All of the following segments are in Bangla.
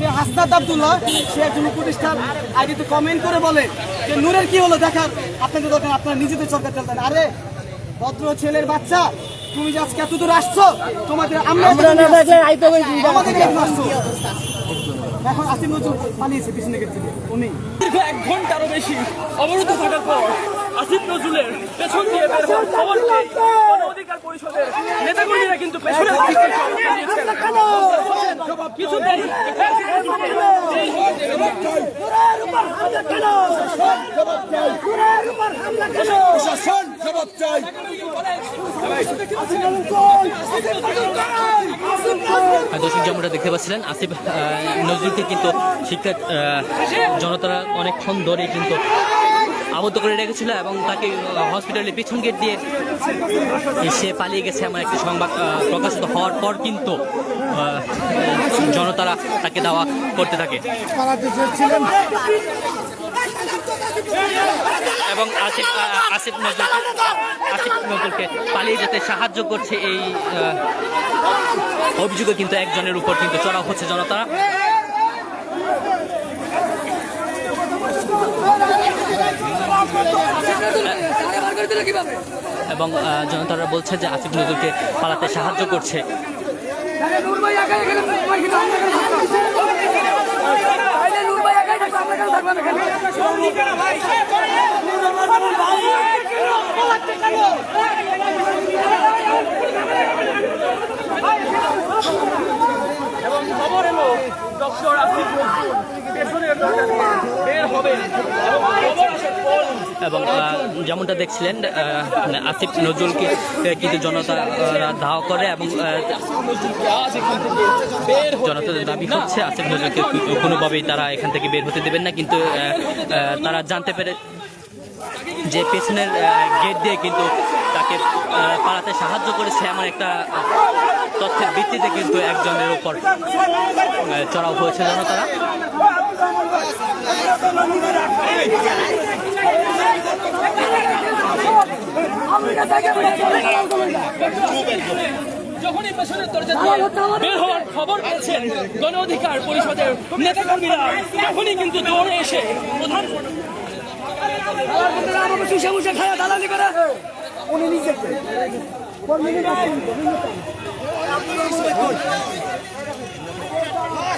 সে হাসনাত আব্দুল্লাহ। সে একজন উপদেষ্টার আইডিতে কমেন্ট করে বলে যে নূরের কি হলো? দেখার আপনাদের দরকার আপনারা নিজেদের সরকার চলতেন আরে ভদ্র ছেলের বাচ্চা তুমি যে আজকে এত দূর আসছো তোমাদের আমরা? আমাদের আসছো। এখন আসিম নজরুল পালিয়েছে পিছনে থেকে উনি দীর্ঘ এক ঘন্টারও বেশি অবরুদ্ধ থাকার পর আসিফ নজরুলের পেছন দিয়ে বের হওয়ার খবর গণ অধিকার পরিষদের নেতাকর্মীরা কিন্তু পেছনের গিয়েছেন। কিছুতেই দর্শক যেমনটা দেখতে পাচ্ছিলেন আসিফ আহ, নজরুলকে কিন্তু শিক্ষা আহ, জনতারা অনেকক্ষণ ধরে কিন্তু আবদ্ধ করে রেখেছিল এবং তাকে হসপিটালের পিছন গেট দিয়ে সে পালিয়ে গেছে এমন একটি সংবাদ প্রকাশিত হওয়ার পর কিন্তু জনতারা তাকে দাওয়া করতে থাকে। এবং আসিফ আসিফ নজরুলকে আসিফ নজরুলকে পালিয়ে যেতে সাহায্য করছে এই অভিযোগে কিন্তু একজনের উপর কিন্তু চড়াও হচ্ছে জনতারা এবং জনতারা বলছে যে আসিফ নজরুলকে পালাতে সাহায্য করছে। এবং খবর এলো, ডক্টর আসিফ নজরুল। পেছনের বের হবেন এবং খবর আসার পর এবং যেমনটা দেখছিলেন আসিফ নজরুলকে কিন্তু জনতা ধাওয়া করে এবং জনতাদের দাবি হচ্ছে আসিফ নজরুলকে কোনোভাবেই তারা এখান থেকে বের হতে দেবেন না কিন্তু তারা জানতে পেরে যে পেছনের গেট দিয়ে কিন্তু তাকে পালাতে সাহায্য করেছে এমন একটা তথ্যের ভিত্তিতে কিন্তু একজনের আহ, চড়াও হয়েছে জনতারা। যখনই পেছনের দরজা বের হওয়ার খবর পেয়েছেন গণ অধিকার পরিষদের নেতাকর্মীরা তখনই কিন্তু দৌড়ে এসে প্রধান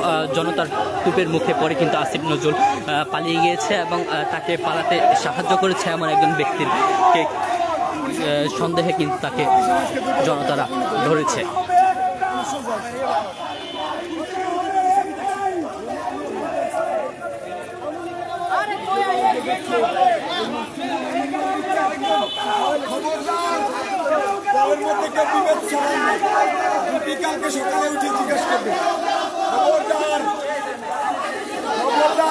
আহ, জনতার কূপের মুখে পরে কিন্তু আসিফ নজরুল পালিয়ে গিয়েছে এবং তাকে পালাতে সাহায্য করেছে এমন একজন ব্যক্তির কে সন্দেহে কিন্তু তাকে জনতারা ধরেছে। সকালে উঠে জিজ্ঞেস করবে। খবরদার খবরদার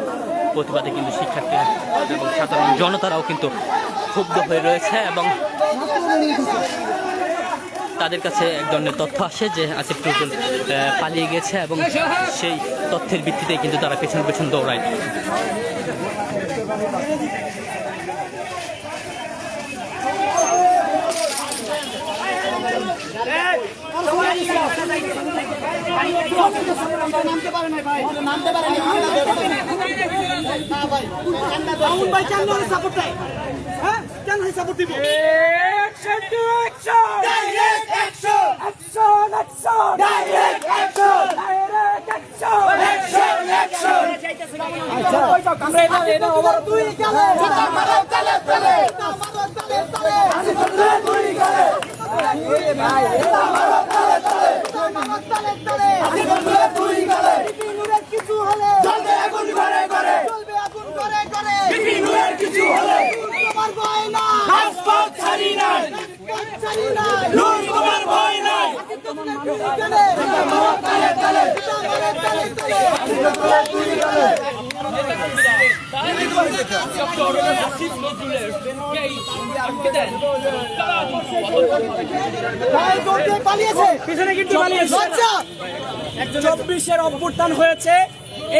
প্রতিবাদে কিন্তু শিক্ষার্থীরা এবং সাধারণ জনতারাও কিন্তু ক্ষুব্ধ হয়ে রয়েছে এবং তাদের কাছে এক ধরনের তথ্য আসে যে আসিফ নজরুল পালিয়ে গেছে এবং সেই তথ্যের ভিত্তিতে কিন্তু তারা পেছন পেছন দৌড়ায়। নামতে পারে না ভাই নামতে পারে না ভাই মামুন ভাই কেন সাপোর্ট দেয় হ্যাঁ কেন সাপোর্ট দিব তুই গেলে মারো তালে তালে মারো তালে তালে আমি বলতে তুই গেলে ভাই মারো তালে তালে মারো তালে তালে আমি বলতে তুই গেলে বিপিনুরের কিছু হলে চলবে আগুন করে করে চলবে আগুন করে করে বিপিনুরের কিছু হলে তোমার ভয় না রাজপথ ছাড়ি না রাজপথ ছাড়ি না নূর তোমার ভয় নাই তুই গেলে মারো তালে তালে মারো তালে চব্বিশের অভ্যুত্থান হয়েছে,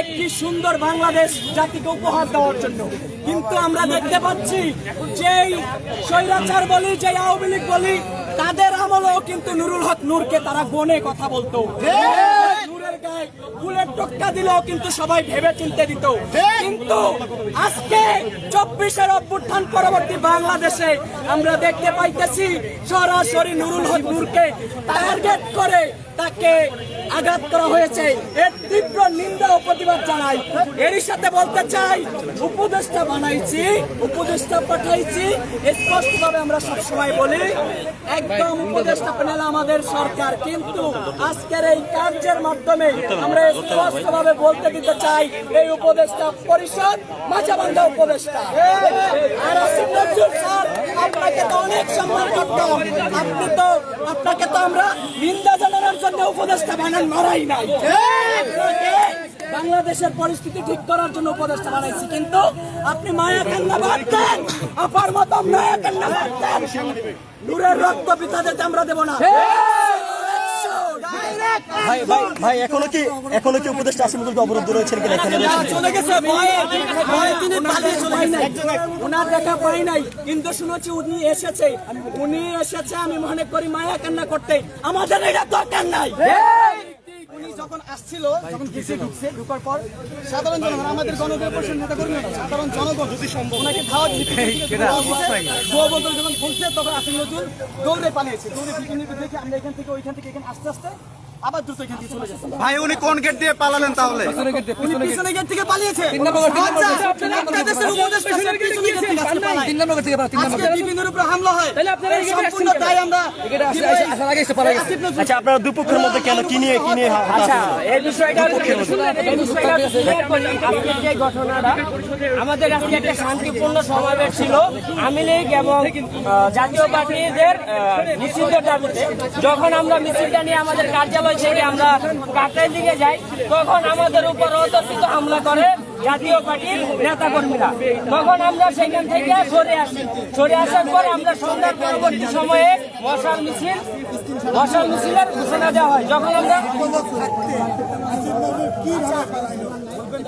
একটি সুন্দর বাংলাদেশ জাতিকে উপহার দেওয়ার জন্য। কিন্তু আমরা দেখতে পাচ্ছি যেই স্বৈরাচার বলি যে আওয়ামী লীগ বলি, তাদের আমলেও কিন্তু নুরুল হক নূরকে তারা গনে কথা বলতো। গায়ে টক্কা দিলেও কিন্তু সবাই ভেবে চিনতে দিত। কিন্তু আজকে চব্বিশের অভ্যুত্থান পরবর্তী বাংলাদেশে আমরা দেখতে পাইতেছি, সরাসরি নুরুল হক নূরকে টার্গেট করে তাকে আঘাত করা হয়েছে। এর তীব্র নিন্দা ও প্রতিবাদ জানাই। এরই সাথে বলতে চাই, উপদেষ্টা বানাইছি, উপদেষ্টা পাঠাইছি। স্পষ্টভাবে আমরা সবসময় বলি, একদম উপদেষ্টা প্যানেল আমাদের সরকার, কিন্তু আজকের এই কার্যের মাধ্যমে আমরা স্পষ্টভাবে বলতে দিতে চাই, এই উপদেষ্টা পরিষদ মাঝাবান্ধা উপদেষ্টা। আর আপনাকে তো অনেক সম্মান করতাম। আপনি তো, আপনাকে তো আমরা নিন্দা উপদেষ্টা বানান মারাই নাই। বাংলাদেশের পরিস্থিতি ঠিক করার জন্য উপদেষ্টা বানাইছি কিন্তু আপনি মায়া কান্না বাড়তেন আপার মতো মায়া কান্না বাড়তেন নূরের রক্ত পিতাদের আমরা দেব না। ভাই ভাই ভাই এখনও কি এখনও কি উপদেষ্টা আসিমুদ্দুলকে অবরুদ্ধ রয়েছেন কিনা এখানে চলে গেছে ভয়ে ভয়ে তিনি পালিয়ে চলে গেছে। ওনার দেখা পাই নাই। কিন্তু শুনেছি উনি এসেছে। উনি এসেছে আমি মনে করি মায়া কান্না করতে। আমাদের এটা দরকার নাই। উনি যখন আসছিল যখন গেছে ঢুকছে ঢুকার পর সাধারণ জনগণ আমাদের নেতা কর্মী সাধারণ জনগণ যদি সম্ভব। ওনাকে যখন খুলছে তখন নজরুল দৌড়ে পালিয়েছে। দৌড়ে দেখে আমরা এখান থেকে ওইখান থেকে এখানে আস্তে আস্তে আবার দ্রুত এখান থেকে চলে গেছে ভাই উনি কোন গেট দিয়ে পালালেন তাহলে? উনি পিছনে গেট। থেকে পালিয়েছে। আচ্ছা, থেকে উপর হামলা হয়। এই সম্পূর্ণ আমরা নজরুল আচ্ছা আপনারা দুপক্ষের মধ্যে কেন? কি নিয়ে কি নিয়ে আচ্ছা এই বিষয়টা এই বিষয়টা আজকের যে ঘটনাটা আমাদের আজকে একটা শান্তিপূর্ণ সমাবেশ ছিল। আওয়ামী লীগ এবং জাতীয় পার্টিদের আহ, মিছিলের দাবিতে যখন আমরা মিছিলটা নিয়ে আমাদের কার্যালয় থেকে আমরা কাকরাইল দিকে যাই, তখন আমাদের উপর অতর্কিত হামলা করে জাতীয় পার্টির নেতা কর্মীরা তখন আমরা সেখান থেকে সরে আসি। সরে আসার পর আমরা সন্ধ্যার পরবর্তী সময়ে মশাল মিছিল, মশাল মিছিলের ঘোষণা দেওয়া হয়। যখন আমরা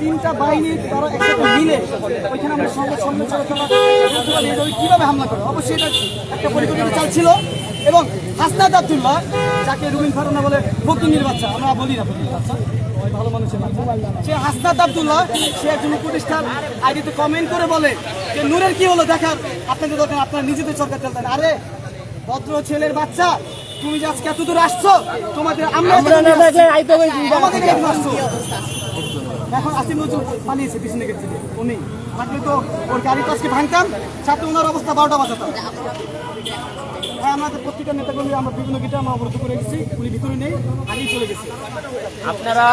তিনটা বাহিনী তারা একসাথে মিলে ওইখানে আমরা সঙ্গে চলে তারা কীভাবে হামলা করে অবশ্যই এটা একটা পরিকল্পনা চালছিল এবং হাসনাত আব্দুল্লাহ যাকে রুবিন ফারুনা বলে ফকিনির বাচ্চা আমরা বলি না ফকিনির বাচ্চা ভালো মানুষের বাচ্চা। সে হাসনাত আব্দুল্লাহ সে একজন উপদেষ্টার আইডিতে কমেন্ট করে বলে যে নূরের কি হলো? দেখার আপনাদের দোকান আপনারা নিজেদের সরকার চলতেন। আরে ভদ্র ছেলের বাচ্চা তুমি যে আজকে এত দূর আসছো? তোমাদের আমরা আমাদের আসছো। এখন আসিম নজরুল পালিয়েছে পিছনে গেছে। উনি। থাকলে তো ওর গাড়িটা কাজকে ভাঙতাম সাথে ওনার অবস্থা বারোটা বাজাতাম। হ্যাঁ আমাদের প্রত্যেকটা নেতাকর্মী আমরা বিভিন্ন গিটা আমরা অবরোধ করে গেছি উনি ভিতরে নেই, আগেই চলে গেছে। আপনারা